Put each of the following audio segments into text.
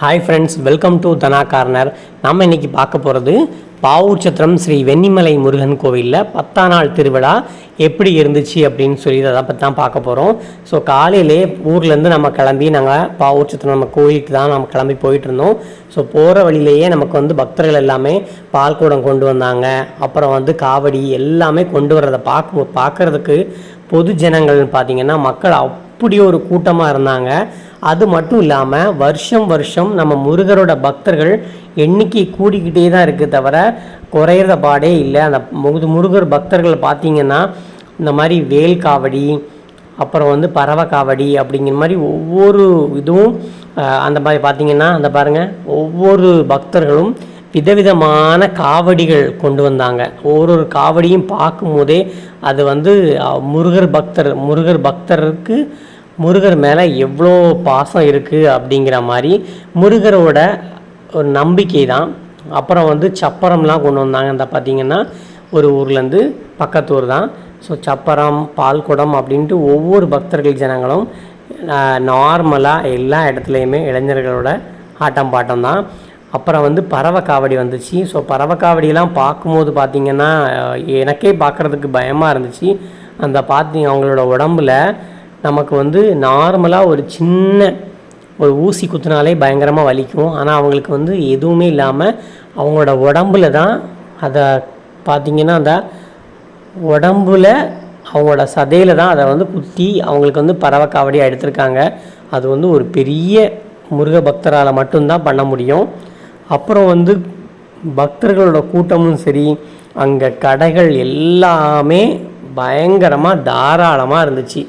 Hi friends welcome to Dhana corner நம்ம இன்றைக்கி பார்க்க போகிறது பாவூர்ச்சத்திரம் ஸ்ரீ வெண்ணிமலை முருகன் கோவிலில் பத்தாம் நாள் திருவிழா எப்படி இருந்துச்சு அப்படின்னு சொல்லி அதை பற்றி தான் பார்க்க போகிறோம் ஸோ காலையிலே ஊர்லேருந்து நம்ம கிளம்பி நாங்கள் பாவூர் சத்திரம் நம்ம கோயிலுக்கு தான் நம்ம கிளம்பி போயிட்டுருந்தோம் ஸோ போகிற வழியிலேயே நமக்கு வந்து பக்தர்கள் எல்லாமே பால்கூடம் கொண்டு வந்தாங்க. அப்புறம் வந்து காவடி எல்லாமே கொண்டு வர்றதை பார்க்க பார்க்குறதுக்கு பொது ஜனங்கள்னு பார்த்தீங்கன்னா மக்கள் அப்படி ஒரு கூட்டமாக இருந்தாங்க. அது மட்டும் இல்லாமல் வருஷம் வருஷம் நம்ம முருகரோட பக்தர்கள் எண்ணிக்கை கூடிக்கிட்டே தான் இருக்குது தவிர குறையிற பாடே இல்லை. அந்த முது முருகர் பக்தர்கள் பார்த்தீங்கன்னா இந்த மாதிரி வேல் காவடி அப்புறம் வந்து பறவை காவடி அப்படிங்கிற மாதிரி ஒவ்வொரு இதுவும் அந்த மாதிரி பார்த்தீங்கன்னா அந்த பாருங்கள் ஒவ்வொரு பக்தர்களும் விதவிதமான காவடிகள் கொண்டு வந்தாங்க. ஒரு ஒரு காவடியும் பார்க்கும்போதே அது வந்து முருகர் பக்தர் முருகர் பக்தருக்கு முருகர் மேலே எவ்வளோ பாசம் இருக்குது அப்படிங்கிற மாதிரி முருகரோட ஒரு நம்பிக்கை தான் அப்புறம் வந்து சப்பரம்லாம் கொண்டு வந்தாங்க. அந்த பார்த்திங்கன்னா ஒரு ஊர்லேருந்து பக்கத்து ஊர் தான். ஸோ சப்பரம் பால்குடம் அப்படின்ட்டு ஒவ்வொரு பக்தர்கள் ஜனங்களும் நார்மலாக எல்லா இடத்துலையுமே இளைஞர்களோட ஆட்டம் பாட்டம் தான். அப்புறம் வந்து பறவை காவடி வந்துச்சு. ஸோ பறவை காவடியெல்லாம் பார்க்கும்போது பார்த்தீங்கன்னா எனக்கே பார்க்குறதுக்கு பயமாக இருந்துச்சு. அந்த பார்த்தீங்க அவங்களோட உடம்புல நமக்கு வந்து நார்மலாக ஒரு சின்ன ஒரு ஊசி குத்துனாலே பயங்கரமாக வலிக்கும். ஆனால் அவங்களுக்கு வந்து எதுவுமே இல்லாமல் அவங்களோட உடம்புல தான் அதை பார்த்திங்கன்னா அந்த உடம்புல அவங்களோட சதையில் தான் அதை வந்து குத்தி அவங்களுக்கு வந்து பறவை காவடியாக எடுத்திருக்காங்க. அது வந்து ஒரு பெரிய முருக பக்தரால் மட்டும்தான் பண்ண முடியும். அப்புறம் வந்து பக்தர்களோட கூட்டமும் சரி அங்கே கடைகள் எல்லாமே பயங்கரமாக தாராளமாக இருந்துச்சு.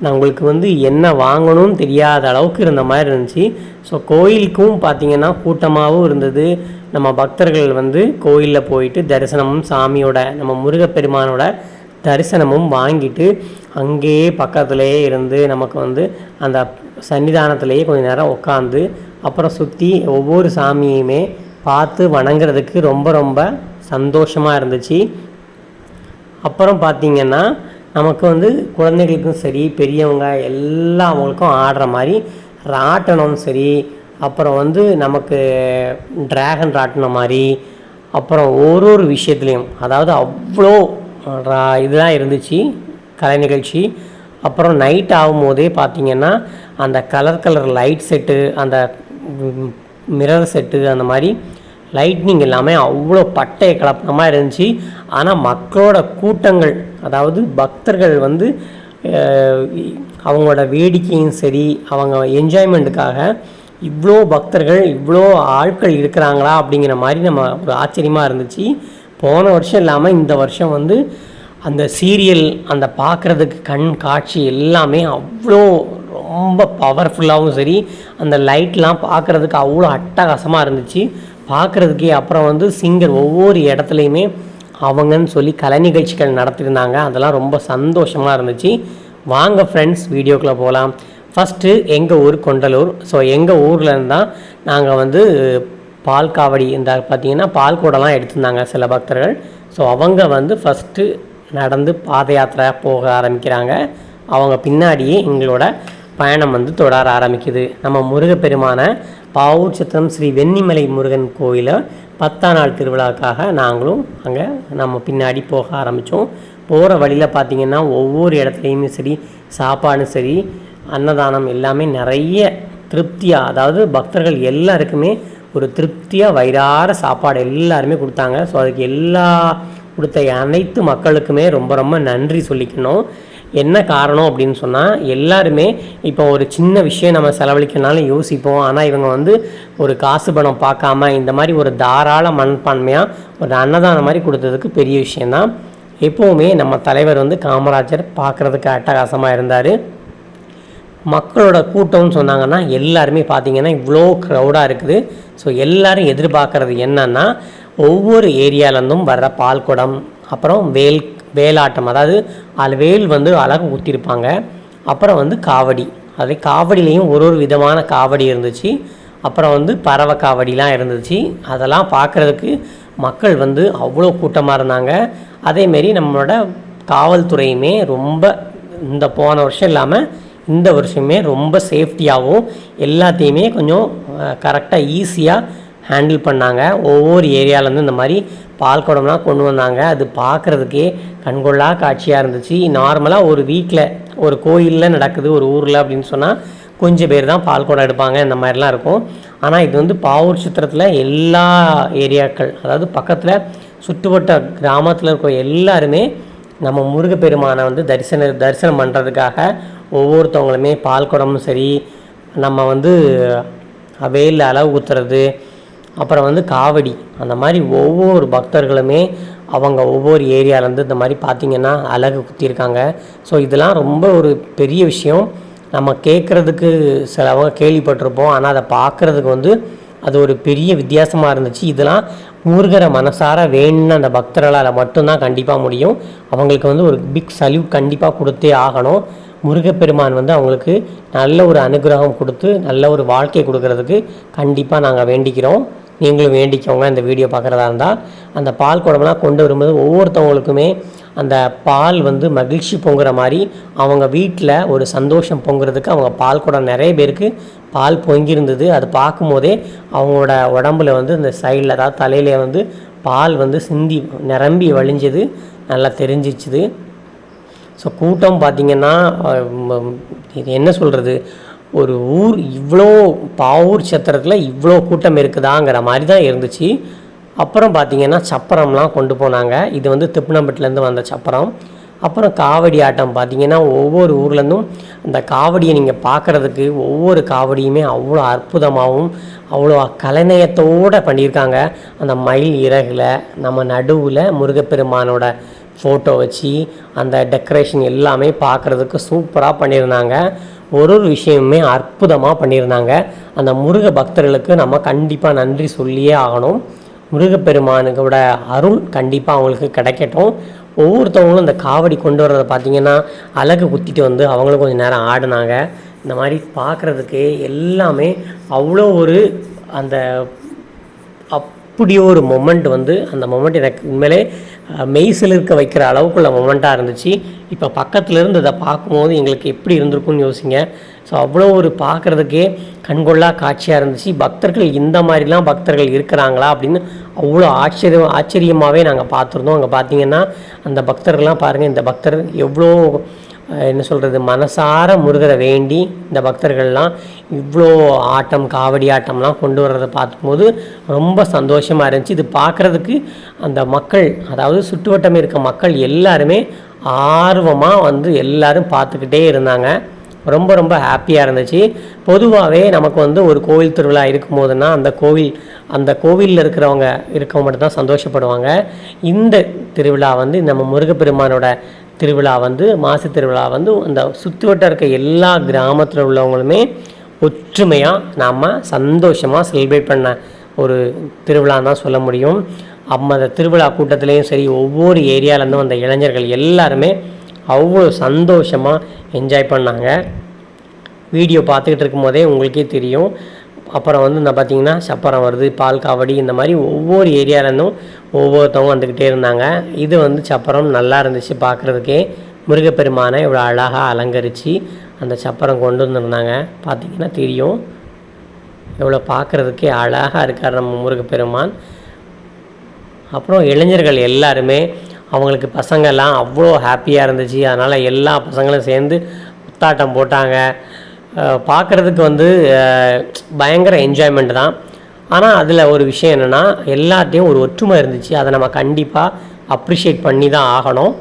நான் உங்களுக்கு வந்து என்ன வாங்கணும்னு தெரியாத அளவுக்கு இருந்த மாதிரி இருந்துச்சு. ஸோ கோயிலுக்கும் பார்த்திங்கன்னா கூட்டமாகவும் இருந்தது. நம்ம பக்தர்கள் வந்து கோயிலில் போயிட்டு தரிசனமும் சாமியோட நம்ம முருகப்பெருமானோட தரிசனமும் வாங்கிட்டு அங்கேயே பக்கத்துலேயே இருந்து நமக்கு வந்து அந்த சன்னிதானத்திலேயே கொஞ்சம் நேரம் உட்காந்து அப்புறம் சுற்றி ஒவ்வொரு சாமியுமே பார்த்து வணங்குறதுக்கு ரொம்ப ரொம்ப சந்தோஷமாக இருந்துச்சு. அப்புறம் பார்த்தீங்கன்னா நமக்கு வந்து குழந்தைகளுக்கும் சரி பெரியவங்க எல்லா அவங்களுக்கும் ஆடுற மாதிரி ராட்டனம் சரி அப்புறம் வந்து நமக்கு ட்ராகன் ராட்டின மாதிரி அப்புறம் ஒரு ஒரு விஷயத்துலையும் அதாவது அவ்வளோ ரா- இதெல்லாம் இருந்துச்சு கலை நிகழ்ச்சி. அப்புறம் நைட் ஆகும்போதே பார்த்திங்கன்னா அந்த கலர் கலர் லைட் செட்டு அந்த மிரர் செட்டு அந்த மாதிரி லைட்னிங் எல்லாமே அவ்வளோ பட்டையை கலப்பணமாக இருந்துச்சு. ஆனால் மக்களோட கூட்டங்கள் அதாவது பக்தர்கள் வந்து அவங்களோட வேடிக்கையும் சரி அவங்க என்ஜாய்மெண்ட்டுக்காக இவ்வளோ பக்தர்கள் இவ்வளோ ஆட்கள் இருக்கிறாங்களா அப்படிங்கிற மாதிரி நம்ம ஒரு ஆச்சரியமாக இருந்துச்சு. போன வருஷம் இல்லாமல் இந்த வருஷம் வந்து அந்த சீரியல் அந்த பார்க்குறதுக்கு கண் காட்சி எல்லாமே அவ்வளோ ரொம்ப பவர்ஃபுல்லாகவும் சரி. அந்த லைட்லாம் பார்க்குறதுக்கு அவ்வளோ அட்டகாசமாக இருந்துச்சு. பார்க்குறதுக்கே அப்புறம் வந்து சிங்கர் ஒவ்வொரு இடத்துலையுமே அவங்கன்னு சொல்லி கலை நிகழ்ச்சிகள் நடத்தியிருந்தாங்க. அதெல்லாம் ரொம்ப சந்தோஷமாக இருந்துச்சு. வாங்க ஃப்ரெண்ட்ஸ் வீடியோக்குள்ளே போகலாம் ஃபஸ்ட்டு எங்கள் ஊர் கொண்டலூர். ஸோ எங்கள் ஊரில் இருந்தால் நாங்கள் வந்து பால் காவடி இந்த பார்த்திங்கன்னா பால் கூடலாம் எடுத்திருந்தாங்க சில பக்தர்கள். ஸோ அவங்க வந்து ஃபஸ்ட்டு நடந்து பாத யாத்திரை போக ஆரம்பிக்கிறாங்க. அவங்க பின்னாடியே எங்களோட பயணம் வந்து தொடர ஆரம்பிக்குது. நம்ம முருகப்பெருமான பாவூர் சத்திரம் ஸ்ரீ வெண்ணிமலை முருகன் கோயிலை பத்தாம் நாள் திருவிழாக்காக நாங்களும் அங்கே நம்ம பின்னாடி போக ஆரம்பித்தோம் போகிற வழியில் பார்த்தீங்கன்னா ஒவ்வொரு இடத்துலையுமே சரி சாப்பாடும் சரி அன்னதானம் எல்லாமே நிறைய திருப்தியாக அதாவது பக்தர்கள் எல்லாருக்குமே ஒரு திருப்தியாக வயிறார சாப்பாடு எல்லாருமே கொடுத்தாங்க. ஸோ அதுக்கு எல்லா கொடுத்த அனைத்து மக்களுக்குமே ரொம்ப ரொம்ப நன்றி சொல்லிக்கணும். என்ன காரணம் அப்படின்னு சொன்னால் எல்லாருமே இப்போ ஒரு சின்ன விஷயம் நம்ம செலவழிக்கனாலும் யோசிப்போம். ஆனால் இவங்க வந்து ஒரு காசு பணம் பார்க்காம இந்த மாதிரி ஒரு தாராள மண்பான்மையாக ஒரு அன்னதானம் மாதிரி கொடுத்ததுக்கு பெரிய விஷயந்தான் எப்போவுமே நம்ம தலைவர் வந்து காமராஜர் பார்க்குறதுக்கு அட்டகாசமாக இருந்தார். மக்களோட கூட்டம்னு சொன்னாங்கன்னா எல்லாருமே பார்த்தீங்கன்னா இவ்வளோ க்ரௌடாக இருக்குது. ஸோ எல்லாரும் எதிர்பார்க்குறது என்னன்னா ஒவ்வொரு ஏரியாவிலேருந்தும் வர்ற பால்குடம் அப்புறம் வேல் வேலாட்டம் அதாவது அதில் வேல் வந்து அழகாக ஊற்றிருப்பாங்க அப்புறம் வந்து காவடி. அது காவடியிலையும் ஒரு ஒரு விதமான காவடி இருந்துச்சு. அப்புறம் வந்து பறவை காவடிலாம் இருந்துச்சு. அதெல்லாம் பார்க்குறதுக்கு மக்கள் வந்து அவ்வளோ கூட்டமாக இருந்தாங்க. அதேமாரி நம்மளோட காவல்துறையுமே ரொம்ப இந்த போன வருஷம் இல்லாமல் இந்த வருஷமே ரொம்ப சேஃப்டியாகவும் எல்லாத்தையுமே கொஞ்சம் கரெக்டாக ஈஸியாக ஹேண்டில் பண்ணாங்க. ஒவ்வொரு ஏரியாவிலேருந்து இந்த மாதிரி பால் குடம்லாம் கொண்டு வந்தாங்க. அது பார்க்குறதுக்கே கண்கொள்ளா காட்சியாக இருந்துச்சு. நார்மலாக ஒரு வீட்டில் ஒரு கோயிலில் நடக்குது ஒரு ஊரில் அப்படின்னு சொன்னால் கொஞ்சம் பேர் தான் பால் குடம் எடுப்பாங்க. இந்த மாதிரிலாம் இருக்கும். ஆனால் இது வந்து பாவூர் சித்திரத்தில் எல்லா ஏரியாக்கள் அதாவது பக்கத்தில் சுற்றுவட்ட கிராமத்தில் இருக்கிற எல்லாருமே நம்ம முருகப்பெருமானை வந்து தரிசன தரிசனம் பண்ணுறதுக்காக ஒவ்வொருத்தவங்களுமே பால் குடமும் சரி நம்ம வந்து வெயிலில் அளவு ஊற்றுறது அப்புறம் வந்து காவடி. அந்த மாதிரி ஒவ்வொரு பக்தர்களுமே அவங்க ஒவ்வொரு ஏரியாவிலேருந்து இந்த மாதிரி பார்த்திங்கன்னா அழகு குத்திருக்காங்க. ஸோ இதெல்லாம் ரொம்ப ஒரு பெரிய விஷயம். நம்ம கேட்குறதுக்கு சிலவங்க கேள்விப்பட்டிருப்போம். ஆனால் அதை பார்க்குறதுக்கு வந்து அது ஒரு பெரிய வித்தியாசமாக இருந்துச்சு. இதெல்லாம் முருகரை மனசார வேணும்னு அந்த பக்தர்களால் மட்டும்தான் கண்டிப்பாக முடியும். அவங்களுக்கு வந்து ஒரு பிக் சல்யூட் கண்டிப்பாக கொடுத்தே ஆகணும். முருகப்பெருமான் வந்து அவங்களுக்கு நல்ல ஒரு அனுகிரகம் கொடுத்து நல்ல ஒரு வாழ்க்கை கொடுக்கறதுக்கு கண்டிப்பாக நாங்கள் வேண்டிக்கிறோம். நீங்களும் வேண்டிக்கோங்க. இந்த வீடியோ பார்க்குறதா இருந்தால் அந்த பால் குடம்லாம் கொண்டு வரும்போது ஒவ்வொருத்தவங்களுக்குமே அந்த பால் வந்து மகிழ்ச்சி பொங்குற மாதிரி அவங்க வீட்டில் ஒரு சந்தோஷம் பொங்குறதுக்கு அவங்க பால் குடம் நிறைய பேருக்கு பால் பொங்கியிருந்தது. அது பார்க்கும்போதே அவங்களோட உடம்புல வந்து இந்த சைடில் அதாவது தலையில வந்து பால் வந்து சிந்தி நிரம்பி வழிஞ்சது நல்லா தெரிஞ்சிச்சுது. ஸோ கூட்டம் பார்த்திங்கன்னா இது என்ன சொல்கிறது ஒரு ஊர் இவ்வளோ பாவூர் சத்திரத்தில் இவ்வளோ கூட்டம் இருக்குதாங்கிற மாதிரி தான் இருந்துச்சு. அப்புறம் பார்த்திங்கன்னா சப்பரம்லாம் கொண்டு போனாங்க. இது வந்து திப்புனம்பட்டிலேருந்து வந்த சப்பரம். அப்புறம் காவடி ஆட்டம் பார்த்திங்கன்னா ஒவ்வொரு ஊர்லேருந்தும் அந்த காவடியை நீங்கள் பார்க்குறதுக்கு ஒவ்வொரு காவடியுமே அவ்வளோ அற்புதமாகவும் அவ்வளோ கலைநயத்தோடு பண்ணியிருக்காங்க. அந்த மயில் இறகில் நம்ம நடுவில் முருகப்பெருமானோட ஃபோட்டோ வச்சு அந்த டெக்கரேஷன் எல்லாமே பார்க்குறதுக்கு சூப்பராக பண்ணியிருந்தாங்க. ஒரு ஒரு விஷயமுமே அற்புதமாக பண்ணியிருந்தாங்க. அந்த முருக பக்தர்களுக்கு நம்ம கண்டிப்பாக நன்றி சொல்லியே ஆகணும். முருகப்பெருமானுக்கோட அருள் கண்டிப்பாக அவங்களுக்கு கிடைக்கட்டும். ஒவ்வொருத்தவங்களும் இந்த காவடி கொண்டு வர்றதை பார்த்தீங்கன்னா அழகு குத்திட்டு வந்து அவங்களும் கொஞ்சம் நேரம் ஆடினாங்க. இந்த மாதிரி பார்க்குறதுக்கு எல்லாமே அவ்வளோ ஒரு அந்த அப்படி ஒரு மொமெண்ட் வந்து அந்த மொமெண்ட் எனக்கு உண்மையிலே மெய் இருக்க வைக்கிற அளவுக்குள்ள மொமெண்ட்டாக இருந்துச்சு. இப்போ பக்கத்துலேருந்து இதை பார்க்கும்போது எங்களுக்கு எப்படி இருந்திருக்கும்னு யோசிங்க. ஸோ அவ்வளோ ஒரு பார்க்குறதுக்கே கண்கொள்ளா காட்சியாக இருந்துச்சு. பக்தர்கள் இந்த மாதிரிலாம் பக்தர்கள் இருக்கிறாங்களா அப்படின்னு அவ்வளோ ஆச்சரியம் ஆச்சரியமாகவே நாங்கள் பார்த்துருந்தோம். அங்கே பார்த்தீங்கன்னா அந்த பக்தர்கள்லாம் பாருங்கள் இந்த பக்தர் எவ்வளோ என்ன சொல்கிறது மனசார முருகரை வேண்டி இந்த பக்தர்கள்லாம் இவ்வளோ ஆட்டம் காவடி ஆட்டம்லாம் கொண்டு வர்றதை பார்க்கும்போது ரொம்ப சந்தோஷமாக இருந்துச்சு. இது பார்க்குறதுக்கு அந்த மக்கள் அதாவது சுற்றுவட்டம் இருக்க மக்கள் எல்லாருமே ஆர்வமாக வந்து எல்லோரும் பார்த்துக்கிட்டே இருந்தாங்க. ரொம்ப ரொம்ப ஹாப்பியாக இருந்துச்சு. பொதுவாகவே நமக்கு வந்து ஒரு கோவில் திருவிழா இருக்கும் போதுன்னா அந்த கோவில் அந்த கோவிலில் இருக்கிறவங்க இருக்கவங்க மட்டும் தான் சந்தோஷப்படுவாங்க. இந்த திருவிழா வந்து நம்ம முருகப்பெருமானோட திருவிழா வந்து மாசி திருவிழா வந்து அந்த சுற்றுவட்டம் இருக்க எல்லா கிராமத்தில் உள்ளவங்களுமே ஒற்றுமையாக நாம் சந்தோஷமாக செலிப்ரேட் பண்ண ஒரு திருவிழான்னு தான் சொல்ல முடியும். அம்ம அந்த திருவிழா கூட்டத்துலேயும் சரி ஒவ்வொரு ஏரியாவிலேருந்தும் வந்த இளைஞர்கள் எல்லாருமே அவ்வளோ சந்தோஷமாக என்ஜாய் பண்ணாங்க. வீடியோ பார்த்துக்கிட்டு இருக்கும்போதே உங்களுக்கே தெரியும். அப்புறம் வந்து இந்த பார்த்திங்கன்னா சப்பரம் வருது பால் காவடி இந்த மாதிரி ஒவ்வொரு ஏரியாவிலேருந்தும் ஒவ்வொருத்தவங்க வந்துக்கிட்டே இருந்தாங்க. இது வந்து சப்பரம் நல்லா இருந்துச்சு பார்க்குறதுக்கே. முருகப்பெருமானை இவ்வளோ அழகாக அலங்கரித்து அந்த சப்பரம் கொண்டு வந்துருந்தாங்க. பார்த்திங்கன்னா தெரியும். எவ்வளோ பார்க்குறதுக்கே அழகாக இருக்கார் நம்ம முருகப்பெருமான். அப்புறம் இளைஞர்கள் எல்லாருமே அவங்களுக்கு பசங்கள்லாம் அவ்வளோ ஹாப்பியாக இருந்துச்சு. அதனால் எல்லா பசங்களும் சேர்ந்து புத்தாட்டம் போட்டாங்க. பார்க்குறதுக்கு வந்து பயங்கர என்ஜாய்மெண்ட் தான். ஆனால் அதில் ஒரு விஷயம் என்னென்னா எல்லாத்தையும் ஒரு ஒற்றுமை இருந்துச்சு. அதை நம்ம கண்டிப்பாக அப்ரிஷியேட் பண்ணி தான் ஆகணும்.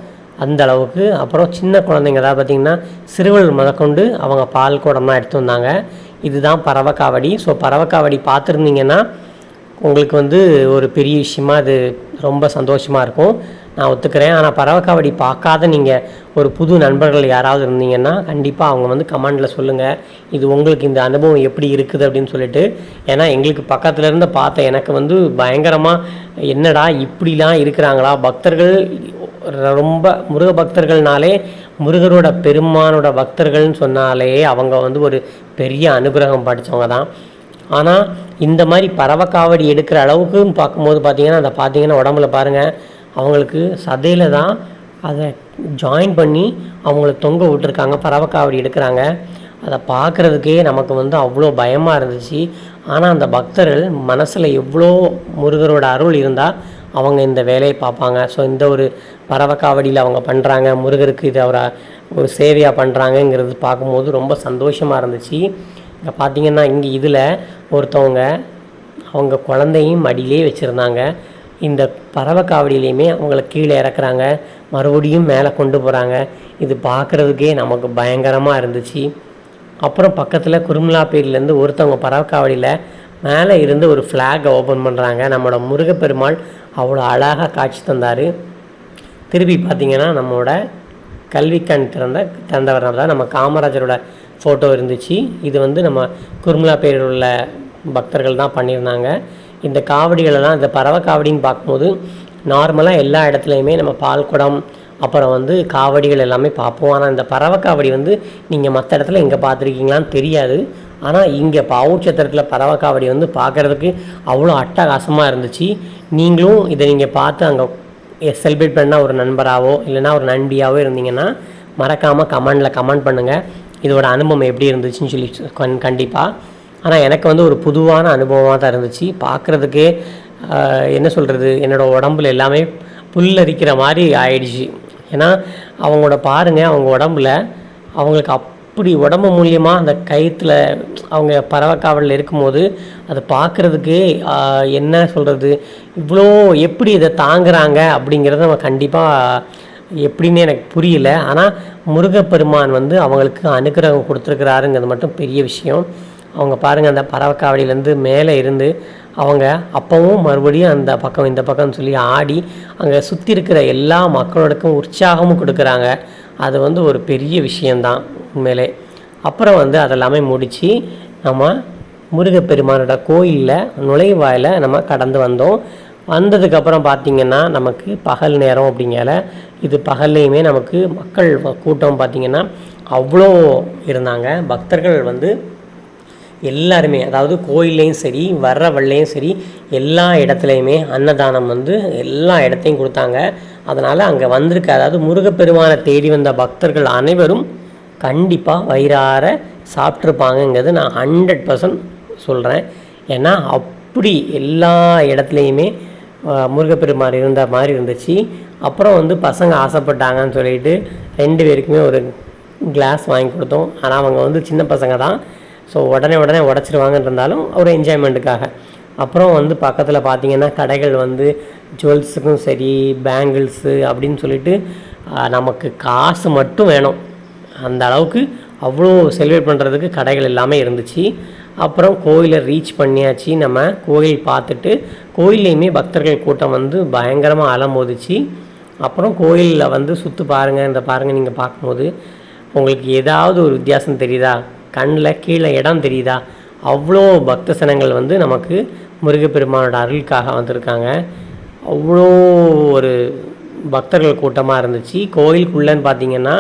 அந்த அளவுக்கு. அப்புறம் சின்ன குழந்தைங்க தான் பார்த்திங்கன்னா சிறுவர்கள் முதற்கொண்டு அவங்க பால் குடம்லாம் எடுத்து வந்தாங்க. இதுதான் பறவைக்காவடி ஸோ பறவைக்காவடி பார்த்துருந்தீங்கன்னா உங்களுக்கு வந்து ஒரு பெரிய விஷயமா அது ரொம்ப சந்தோஷமாக இருக்கும். நான் ஒத்துக்கிறேன். ஆனால் பறவைக்காவடி பார்க்காத நீங்கள் ஒரு புது நண்பர்கள் யாராவது இருந்தீங்கன்னா கண்டிப்பாக அவங்க வந்து கமெண்டில் சொல்லுங்கள் இது உங்களுக்கு இந்த அனுபவம் எப்படி இருக்குது அப்படின்னு சொல்லிட்டு. ஏன்னா எங்களுக்கு பக்கத்தில் இருந்து பார்த்த எனக்கு வந்து பயங்கரமாக என்னடா இப்படிலாம் இருக்கிறாங்களா? பக்தர்கள் ரொம்ப முருக பக்தர்கள்னாலே முருகரோட பெருமானோட பக்தர்கள்னு சொன்னாலே அவங்க வந்து ஒரு பெரிய அனுகிரகம் படித்தவங்க தான் ஆனால் இந்த மாதிரி பறவை காவடி எடுக்கிற அளவுக்கு பார்க்கும்போது பார்த்தீங்கன்னா அதை பார்த்தீங்கன்னா உடம்புல பாருங்கள் அவங்களுக்கு சதையில் தான் அதை ஜாயின் பண்ணி அவங்கள தொங்க விட்டுருக்காங்க பறவை காவடி எடுக்கிறாங்க. அதை பார்க்குறதுக்கே நமக்கு வந்து அவ்வளோ பயமாக இருந்துச்சு. ஆனால் அந்த பக்தர்கள் மனசில் எவ்வளோ முருகரோட அருள் இருந்தால் அவங்க இந்த வேலையை பார்ப்பாங்க. ஸோ இந்த ஒரு பறவை காவடியில் அவங்க பண்ணுறாங்க முருகருக்கு இது அவரை ஒரு சேவையாக பண்ணுறாங்கங்கிறது பார்க்கும்போது ரொம்ப சந்தோஷமாக இருந்துச்சு. இங்கே பார்த்தீங்கன்னா இங்கே இதில் ஒருத்தவங்க அவங்க குழந்தையும் மடியிலே வச்சுருந்தாங்க. இந்த பறவை காவடியிலையுமே அவங்கள கீழே இறக்குறாங்க. மறுபடியும் மேலே கொண்டு போகிறாங்க இது பார்க்குறதுக்கே நமக்கு பயங்கரமாக இருந்துச்சு. அப்புறம் பக்கத்தில் குருமலாப்பேரிலேருந்து ஒருத்தவங்க பறவை காவடியில் மேலே இருந்து ஒரு ஃப்ளாகை ஓப்பன் பண்ணுறாங்க நம்மளோட முருகப்பெருமாள் அவ்வளோ அழகாக காட்சி தந்தார். திருப்பி பார்த்திங்கன்னா நம்மளோட கல்விக்கண் திறந்த திறந்தவர் தான் நம்ம காமராஜரோட ஃபோட்டோ இருந்துச்சு. இது வந்து நம்ம குர்முலா பேரில் உள்ள பக்தர்கள் தான் பண்ணியிருந்தாங்க. இந்த காவடிகளெல்லாம் இந்த பறவை காவடின்னு பார்க்கும்போது நார்மலாக எல்லா இடத்துலையுமே நம்ம பால் குடம் அப்புறம் வந்து காவடிகள் எல்லாமே பார்ப்போம். ஆனால் இந்த பறவை காவடி வந்து நீங்கள் மற்ற இடத்துல எங்கே பார்த்துருக்கீங்களான்னு தெரியாது. ஆனால் இங்கே பாவூர் சத்திரத்தில் பறவை காவடி வந்து பார்க்குறதுக்கு அவ்வளோ அட்டகாசமாக இருந்துச்சு. நீங்களும் இதை நீங்கள் பார்த்து அங்கே செலிப்ரேட் பண்ணால் ஒரு நண்பராகவோ இல்லைன்னா ஒரு நண்பியாகவோ இருந்தீங்கன்னா மறக்காமல் கமெண்டில் கமெண்ட் பண்ணுங்கள் இதோட அனுபவம் எப்படி இருந்துச்சுன்னு சொல்லி கண் கண்டிப்பாக ஆனால் எனக்கு வந்து ஒரு புதுவான அனுபவமாக தான் இருந்துச்சு. பார்க்குறதுக்கே என்ன சொல்கிறது என்னோடய உடம்புல எல்லாமே புல்லரிக்கிற மாதிரி ஆயிடுச்சு. ஏன்னா அவங்களோட பாருங்கள் அவங்க உடம்புல அவங்களுக்கு அப்படி உடம்பு மூலியமாக அந்த கயிற்றுல அவங்க பறவை காவலில் இருக்கும்போது அதை பார்க்குறதுக்கு என்ன சொல்கிறது இவ்வளோ எப்படி இதை தாங்குறாங்க அப்படிங்கிறத நம்ம கண்டிப்பாக எப்படின்னு எனக்கு புரியல. ஆனால் முருகப்பெருமான் வந்து அவங்களுக்கு அனுகிரகம் கொடுத்துருக்குறாருங்கிறது மட்டும் பெரிய விஷயம். அவங்க பாருங்கள் அந்த பறவை காவடியிலேருந்து மேலே இருந்து அவங்க அப்பவும் மறுபடியும் அந்த பக்கம் இந்த பக்கம்னு சொல்லி ஆடி அங்கே சுற்றி இருக்கிற எல்லா மக்களோடக்கும் உற்சாகமும் கொடுக்குறாங்க. அது வந்து ஒரு பெரிய விஷயந்தான் உண்மையிலே. அப்புறம் வந்து அதெல்லாமே முடித்து நம்ம முருகப்பெருமானோட கோயிலில் நுழைவாயில் நம்ம கடந்து வந்தோம். வந்ததுக்கப்புறம் பார்த்திங்கன்னா நமக்கு பகல் நேரம் அப்படிங்கல இது பகல்லையுமே நமக்கு மக்கள் கூட்டம் பார்த்திங்கன்னா அவ்வளோ இருந்தாங்க. பக்தர்கள் வந்து எல்லாருமே அதாவது கோயில்லையும் சரி வர்ற வழிலையும் சரி எல்லா இடத்துலையுமே அன்னதானம் வந்து எல்லா இடத்தையும் கொடுத்தாங்க. அதனால் அங்கே வந்திருக்க அதாவது முருகப்பெருமானை தேடி வந்த பக்தர்கள் அனைவரும் கண்டிப்பாக வயிறார சாப்பிட்ருப்பாங்கங்கிறது நான் ஹண்ட்ரட் பர்சன்ட் சொல்கிறேன் ஏன்னா அப்படி எல்லா இடத்துலையுமே முருகப்பெருமாள் இருந்த மாதிரி இருந்துச்சு. அப்புறம் வந்து பசங்க ஆசைப்பட்டாங்கன்னு சொல்லிட்டு ரெண்டு பேருக்குமே ஒரு கிளாஸ் வாங்கி கொடுத்தோம். ஆனால் அவங்க வந்து சின்ன பசங்க தான். ஸோ உடனே உடனே உடச்சிருவாங்கன்னு இருந்தாலும் ஒரு என்ஜாய்மெண்ட்டுக்காக அப்புறம் வந்து பக்கத்தில் பார்த்தீங்கன்னா கடைகள் வந்து ஜுவல்ஸுக்கும் சரி பேங்கிள்ஸு அப்படின்னு சொல்லிட்டு நமக்கு காசு மட்டும் வேணும். அந்த அளவுக்கு அவ்வளோ செலிப்ரேட் பண்ணுறதுக்கு கடைகள் எல்லாமே இருந்துச்சு. அப்புறம் கோயிலை ரீச் பண்ணியாச்சு. நம்ம கோயில் பார்த்துட்டு கோயில்லையுமே பக்தர்கள் கூட்டம் வந்து பயங்கரமாக அலம்போதிச்சு அப்புறம் கோயிலில் வந்து சுற்று பாருங்கள் இந்த பாருங்கள் நீங்கள் பார்க்கும்போது உங்களுக்கு ஏதாவது ஒரு வித்தியாசம் தெரியுதா? கண்ணில் கீழே இடம் தெரியுதா? அவ்வளோ பக்த சனங்கள் வந்து நமக்கு முருகப்பெருமானோட அருளுக்காக வந்திருக்காங்க. அவ்வளோ ஒரு பக்தர்கள் கூட்டமாக இருந்துச்சு. கோயிலுக்குள்ளேன்னு பார்த்தீங்கன்னா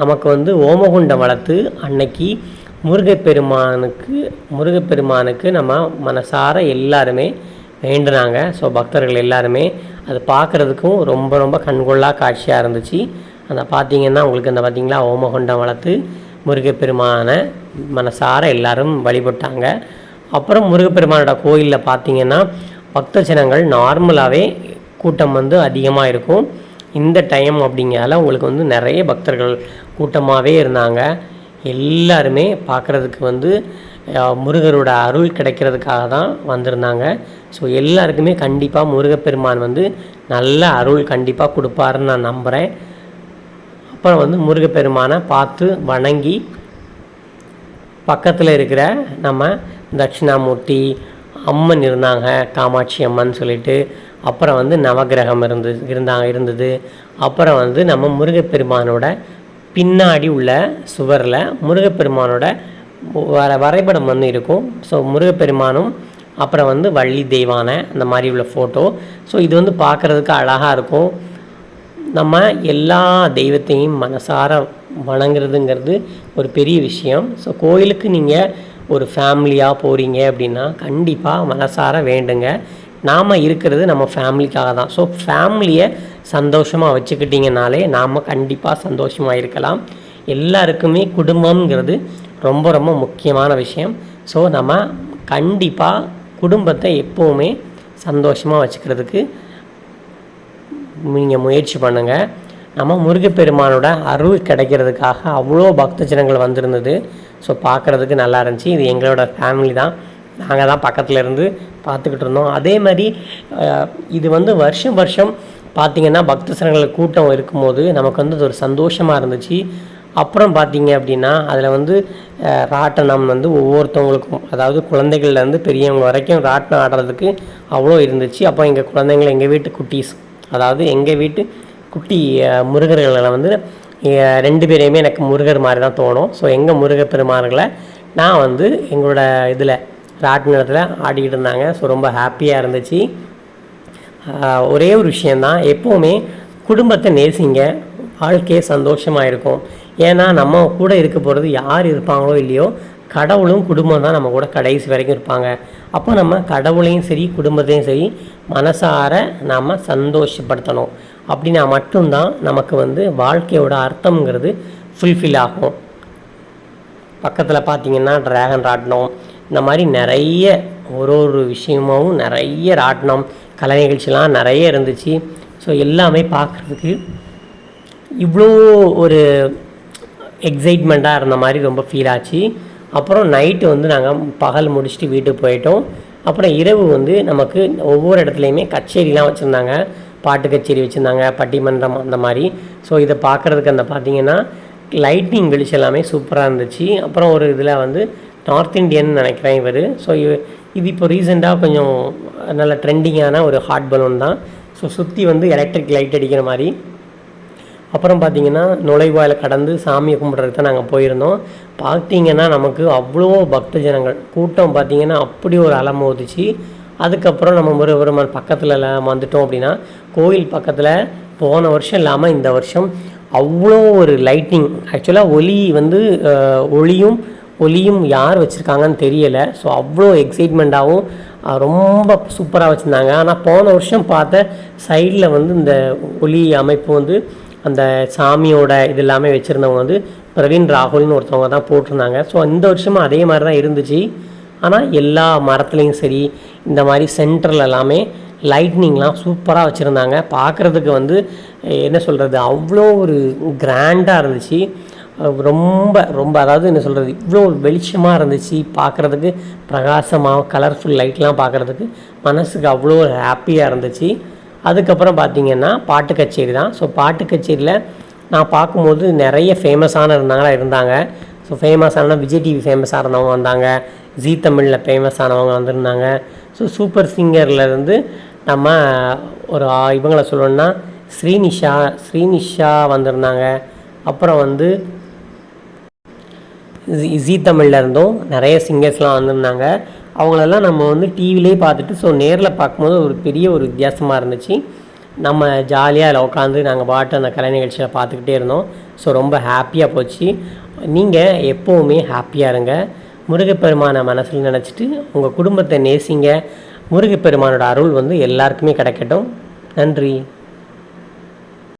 நமக்கு வந்து ஓமகுண்டம் வளர்த்து அன்னைக்கு முருகப்பெருமானுக்கு முருகப்பெருமானுக்கு நம்ம மனசார எல்லாருமே வேண்டுனாங்க. ஸோ பக்தர்கள் எல்லாருமே அது பார்க்குறதுக்கும் ரொம்ப ரொம்ப கண்கொள்ளா காட்சியாக இருந்துச்சு. அந்த பார்த்தீங்கன்னா உங்களுக்கு அந்த பார்த்திங்களா ஓமகுண்டம் வளர்த்து முருகப்பெருமானை மனசார எல்லாரும் வழிபட்டாங்க. அப்புறம் முருகப்பெருமானோட கோயிலில் பார்த்தீங்கன்னா பக்த ஜனங்கள் நார்மலாகவே கூட்டம் வந்து அதிகமாக இருக்கும். இந்த டைம் அப்படிங்கிறதால உங்களுக்கு வந்து நிறைய பக்தர்கள் கூட்டமாகவே இருந்தாங்க. எல்லாருமே பார்க்குறதுக்கு வந்து முருகரோட அருள் கிடைக்கிறதுக்காக தான் வந்திருந்தாங்க. ஸோ எல்லாருக்குமே கண்டிப்பாக முருகப்பெருமான் வந்து நல்ல அருள் கண்டிப்பாக கொடுப்பாருன்னு நான் நம்புகிறேன் அப்புறம் வந்து முருகப்பெருமானை பார்த்து வணங்கி பக்கத்தில் இருக்கிற நம்ம தட்சிணாமூர்த்தி அம்மன் இருந்தாங்க காமாட்சி அம்மன் சொல்லிட்டு அப்புறம் வந்து நவகிரகம் இருந்து இருந்தாங்க இருந்தது. அப்புறம் வந்து நம்ம முருகப்பெருமானோட பின்னாடி உள்ள சுவரில் முருகப்பெருமானோட வர வரைபடம் வந்து இருக்கும். ஸோ முருகப்பெருமானும் அப்புறம் வந்து வள்ளி தெய்வான அந்த மாதிரி உள்ள ஃபோட்டோ ஸோ இது வந்து பார்க்குறதுக்கு அழகாக இருக்கும். நம்ம எல்லா தெய்வத்தையும் மனசார வணங்குறதுங்கிறது ஒரு பெரிய விஷயம். ஸோ கோயிலுக்கு நீங்கள் ஒரு ஃபேமிலியாக போகிறீங்க அப்படின்னா கண்டிப்பாக மனசார வேண்டுங்க. நாம் இருக்கிறது நம்ம ஃபேமிலிக்காக தான். ஸோ ஃபேமிலியை சந்தோஷமாக வச்சுக்கிட்டிங்கனாலே நாம் கண்டிப்பாக சந்தோஷமாக இருக்கலாம். எல்லாருக்குமே குடும்பம்ங்கிறது ரொம்ப ரொம்ப முக்கியமான விஷயம். ஸோ நம்ம கண்டிப்பாக குடும்பத்தை எப்போவுமே சந்தோஷமாக வச்சுக்கிறதுக்கு நீங்கள் முயற்சி பண்ணுங்கள் நம்ம முருகப்பெருமானோட அருள் கிடைக்கிறதுக்காக அவ்வளோ பக்த ஜனங்கள் வந்திருந்தது. ஸோ பார்க்குறதுக்கு நல்லா இருந்துச்சு. இது எங்களோட ஃபேமிலி தான். நாங்கள் தான் பக்கத்தில் இருந்து பார்த்துக்கிட்டு இருந்தோம். அதே மாதிரி இது வந்து வருஷம் வருஷம் பார்த்திங்கன்னா பக்த ஜனங்கள் கூட்டம் இருக்கும்போது நமக்கு வந்து அது ஒரு சந்தோஷமாக இருந்துச்சு. அப்புறம் பார்த்தீங்க அப்படின்னா அதில் வந்து ராட்டனம் வந்து ஒவ்வொருத்தவங்களுக்கும் அதாவது குழந்தைகள்லேருந்து பெரியவங்க வரைக்கும் ராட்டினம் ஆடுறதுக்கு அவ்வளோ இருந்துச்சு. அப்போ எங்கள் குழந்தைங்களை எங்கள் வீட்டு குட்டீஸ் அதாவது எங்கள் வீட்டு குட்டி முருகர்களை வந்து ரெண்டு பேரையுமே எனக்கு முருகர் மாதிரி தான் தோணும். ஸோ எங்கள் முருகப் பெருமார்களை நான் வந்து எங்களோட இதில் ராட்டினத்தில் ஆடிக்கிட்டு இருந்தாங்க. ஸோ ரொம்ப ஹாப்பியாக இருந்துச்சு. ஒரே ஒரு விஷயந்தான் எப்போவுமே குடும்பத்தை நேசிங்க. வாழ்க்கையே சந்தோஷமாக இருக்கும். ஏன்னா நம்ம கூட இருக்க போகிறது யார் இருப்பாங்களோ இல்லையோ கடவுளும் குடும்பம் தான். நம்ம கூட கடைசி வரைக்கும் இருப்பாங்க. அப்போ நம்ம கடவுளையும் சரி குடும்பத்தையும் சரி மனசார நாம் சந்தோஷப்படுத்தணும். அப்படின்னா மட்டும்தான் நமக்கு வந்து வாழ்க்கையோட அர்த்தம்ங்கிறது ஃபுல்ஃபில் ஆகும். பக்கத்தில் பார்த்தீங்கன்னா ட்ராகன் ராட்டினம். இந்த மாதிரி நிறைய ஒரு ஒரு விஷயமாகவும் நிறைய ராட்டினம் கலை நிகழ்ச்சிலாம் நிறைய இருந்துச்சு. ஸோ எல்லாமே பார்க்குறதுக்கு இவ்வளோ ஒரு எக்ஸைட்மெண்ட்டாக இருந்த மாதிரி ரொம்ப ஃபீல் ஆச்சு. அப்புறம் நைட்டு வந்து நாங்கள் பகல் முடிச்சுட்டு வீட்டுக்கு போயிட்டோம். அப்புறம் இரவு வந்து நமக்கு ஒவ்வொரு இடத்துலையுமே கச்சேரிலாம் வச்சுருந்தாங்க. பாட்டு கச்சேரி வச்சுருந்தாங்க பட்டிமன்றம் அந்த மாதிரி. ஸோ இதை பார்க்குறதுக்கு அந்த பார்த்திங்கன்னா லைட்னிங் வெளிச்சம் எல்லாமே சூப்பராக இருந்துச்சு. அப்புறம் ஒரு இதில் வந்து நார்த் இந்தியன் நினைக்கிறேன் இவர். ஸோ இது இப்போ ரீசெண்டாக கொஞ்சம் நல்ல ட்ரெண்டிங்கான ஒரு ஹாட் பலூன் தான். ஸோ சுற்றி வந்து எலக்ட்ரிக் லைட் அடிக்கிற மாதிரி. அப்புறம் பார்த்தீங்கன்னா நுழைவாயில் கடந்து சாமியை கும்பிட்றதுக்கு தான் நாங்கள் போயிருந்தோம். பார்த்தீங்கன்னா நமக்கு அவ்வளோ பக்த ஜனங்கள் கூட்டம் பார்த்தீங்கன்னா அப்படி ஒரு அலம் ஓதிச்சு அதுக்கப்புறம் நம்ம முருகபெருமான் பக்கத்தில் எல்லாம் வந்துட்டோம் அப்படின்னா கோயில் பக்கத்தில் போன வருஷம் இல்லாமல் இந்த வருஷம் அவ்வளோ ஒரு லைட்டிங் ஆக்சுவலாக ஒலி வந்து ஒளியும் ஒலியும் யார் வச்சுருக்காங்கன்னு தெரியலை. ஸோ அவ்வளோ எக்ஸைட்மெண்ட்டாகவும் ரொம்ப சூப்பராக வச்சுருந்தாங்க. ஆனால் போன வருஷம் பார்த்த சைடில் வந்து இந்த ஒலி அமைப்பு வந்து அந்த சாமியோட இது எல்லாமே வச்சுருந்தவங்க வந்து பிரவீன் ராகுல்னு ஒருத்தவங்க தான் போட்டிருந்தாங்க. ஸோ இந்த வருஷமும் அதே மாதிரி தான் இருந்துச்சு. ஆனால் எல்லா மரத்துலேயும் சரி இந்த மாதிரி சென்டரில் எல்லாமே லைட்னிங்லாம் சூப்பராக வச்சுருந்தாங்க. பார்க்குறதுக்கு வந்து என்ன சொல்கிறது அவ்வளோ ஒரு கிராண்டாக இருந்துச்சு. ரொம்ப ரொம்ப அதாவது என்ன சொல்கிறது இவ்வளோ வெளிச்சமாக இருந்துச்சு பார்க்குறதுக்கு பிரகாசமாக கலர்ஃபுல் லைட்லாம் பார்க்குறதுக்கு மனசுக்கு அவ்வளோ ஹாப்பியாக இருந்துச்சு. அதுக்கப்புறம் பார்த்திங்கன்னா பாட்டு கச்சேரி தான். ஸோ பாட்டு கச்சேரியில் நான் பார்க்கும்போது நிறைய ஃபேமஸான இருந்தாங்களா இருந்தாங்க ஸோ ஃபேமஸான விஜய் டிவி ஃபேமஸாக இருந்தவங்க வந்தாங்க. ஜீ தமிழில் ஃபேமஸானவங்க வந்திருந்தாங்க. ஸோ சூப்பர் சிங்கரில் இருந்து நம்ம ஒரு இவங்களை சொல்லணும்னா ஸ்ரீனிஷா ஸ்ரீனிஷா வந்திருந்தாங்க. அப்புறம் வந்து ஜி- தமிழ்லேருந்தும் தமிழ்ல இருந்தும். நிறைய சிங்கர்ஸ்லாம் வந்திருந்தாங்க. அவங்களெல்லாம் நம்ம வந்து டிவிலே பார்த்துட்டு ஸோ நேரில் பார்க்கும்போது ஒரு பெரிய ஒரு வித்தியாசமாக இருந்துச்சு. நம்ம ஜாலியாக அதில் உட்காந்து நாங்கள் பாட்டு அந்த கலை நிகழ்ச்சியில் பார்த்துக்கிட்டே இருந்தோம். ஸோ ரொம்ப ஹாப்பியாக போச்சு. நீங்கள் எப்போவுமே ஹாப்பியாக இருங்க. முருகப்பெருமானை மனசில் நினச்சிட்டு உங்கள் குடும்பத்தை நேசிங்க. முருகப்பெருமானோட அருள் வந்து எல்லாருக்குமே கிடைக்கட்டும். நன்றி.